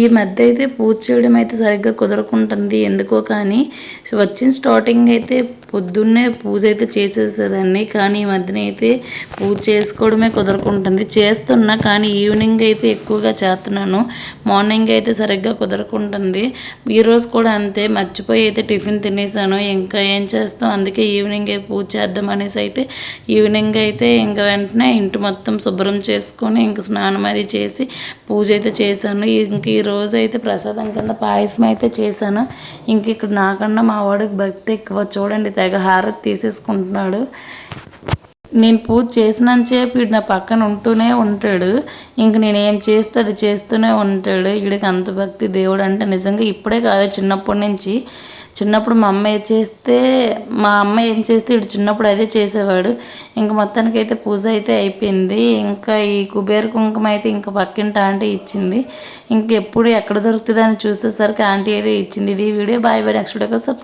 ఈ మధ్య అయితే పూజ చేయడం అయితే సరిగ్గా కుదరకుంటుంది. ఎందుకో కానీ వచ్చిన స్టార్టింగ్ అయితే పొద్దున్నే పూజ అయితే చేసేసేదాన్ని కానీ ఈ మధ్యన అయితే పూజ చేసుకోవడమే కుదరకుంటుంది. చేస్తున్నా కానీ ఈవినింగ్ అయితే ఎక్కువగా చేస్తున్నాను. మార్నింగ్ అయితే సరిగ్గా కుదరకుంటుంది. ఈరోజు కూడా అంతే మర్చిపోయి అయితే టిఫిన్ తినేసాను. ఇంకా ఏం చేస్తాం? అందుకే ఈవినింగ్ పూజ చేద్దాం అనేసి అయితే ఈవినింగ్ అయితే ఇంకా వెంటనే ఇంటి మొత్తం శుభ్రం చేసుకొని ఇంక స్నానం అది చేసి పూజ అయితే చేశాను. ఇంక ఈరోజు అయితే ప్రసాదం కింద పాయసం అయితే చేశాను. ఇంక ఇక్కడ నాకన్నా మా వాడికి భక్తి ఎక్కువ. చూడండి తెగ హారతి తీసేసుకుంటున్నాడు. నేను పూజ చేసినంతసేపు వీడు నా పక్కన ఉంటూనే ఉంటాడు. ఇంక నేను ఏం చేస్తే అది చేస్తూనే ఉంటాడు. వీడికి అంత భక్తి దేవుడు అంటే నిజంగా ఇప్పుడే కాదు చిన్నప్పటి నుంచి. చిన్నప్పుడు మా అమ్మ చేస్తే మా అమ్మ ఏం చేస్తే ఇటు చిన్నప్పుడు అదే చేసేవాడు. ఇంక మొత్తానికి అయితే పూజ అయితే అయిపోయింది. ఇంకా ఈ కుబేర కుంకుమ అయితే ఇంకా పక్కింటి ఆంటీ ఇచ్చింది. ఇంకెప్పుడు ఎక్కడ దొరుకుతుంది అని చూసేసరికి ఆంటీ అయితే ఇచ్చింది. ఇది వీడియో. Bye bye. నెక్స్ట్ వీడియోకి సబ్స్క్రైబ్